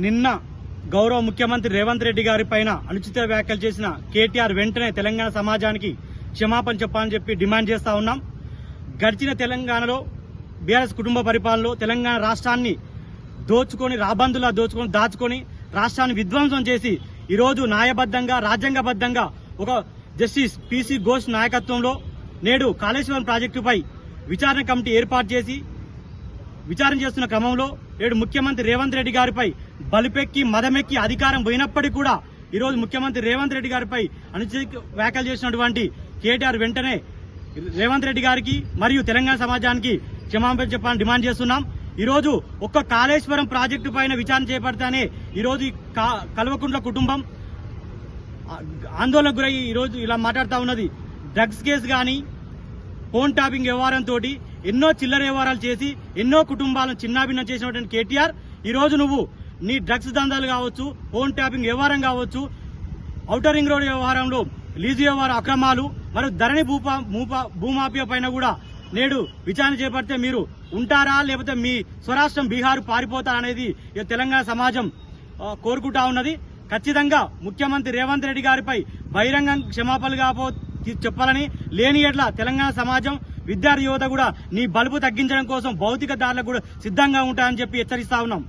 నిన్న గౌరవ ముఖ్యమంత్రి రేవంత్ రెడ్డి గారి పైన అనుచిత వ్యాఖ్యలు చేసిన కేటీఆర్ వెంటనే తెలంగాణ సమాజానికి క్షమాపణ చెప్పాలని చెప్పి డిమాండ్ చేస్తా ఉన్నాం. గడిచిన తెలంగాణలో బీఆర్ఎస్ కుటుంబ పరిపాలనలో తెలంగాణ రాష్ట్రాన్ని దోచుకొని రాబందులా దోచుకొని దాచుకొని రాష్ట్రాన్ని విధ్వంసం చేసి ఈరోజు న్యాయబద్ధంగా రాజ్యాంగబద్ధంగా ఒక జస్టిస్ పిసి ఘోష్ నాయకత్వంలో నేడు కాళేశ్వరం ప్రాజెక్టుపై విచారణ కమిటీ ఏర్పాటు చేసి విచారణ చేస్తున్న క్రమంలో నేడు ముఖ్యమంత్రి రేవంత్ రెడ్డి గారిపై బలిపెక్కి మదమెక్కి అధికారం పోయినప్పటికీ కూడా ఈరోజు ముఖ్యమంత్రి రేవంత్ రెడ్డి గారిపై అనుచిత వ్యాఖ్యలు చేసినటువంటి కేటీఆర్ వెంటనే రేవంత్ రెడ్డి గారికి మరియు తెలంగాణ సమాజానికి క్షమాపణ చెప్పాలని డిమాండ్ చేస్తున్నాం. ఈరోజు ఒక్క కాళేశ్వరం ప్రాజెక్టు పైన విచారణ చేపడతానే ఈరోజు కల్వకుంట్ల కుటుంబం ఆందోళనకు గురై ఈరోజు ఇలా మాట్లాడుతూ ఉన్నది. డ్రగ్స్ కేసు కానీ ఫోన్ టాపింగ్ వ్యవహారంతో ఎన్నో చిల్లర వ్యవహారాలు చేసి ఎన్నో కుటుంబాలను చిన్నాభిన్నం చేసినటువంటి కేటీఆర్ ఈరోజు నువ్వు నీ డ్రగ్స్ దందాలు కావచ్చు ఫోన్ ట్యాపింగ్ వ్యవహారం కావచ్చు ఔటర్ రింగ్ రోడ్ వ్యవహారంలో లీజు వ్యవహార అక్రమాలు మరియు ధరణి భూపా భూపా- భూమాఫియా పైన కూడా నేడు విచారణ చేపడితే మీరు ఉంటారా లేకపోతే మీ స్వరాష్ట్రం బీహార్ పారిపోతారా అనేది తెలంగాణ సమాజం కోరుకుంటా ఉన్నది. ఖచ్చితంగా ముఖ్యమంత్రి రేవంత్ రెడ్డి గారిపై బహిరంగ క్షమాపణలు కాపో చెప్పాలని లేని ఎట్ల తెలంగాణ సమాజం విద్యార్థి యువత కూడా నీ బలుపు తగ్గించడం కోసం భౌతిక దారులకు కూడా సిద్ధంగా ఉంటాయని చెప్పి హెచ్చరిస్తా ఉన్నాం.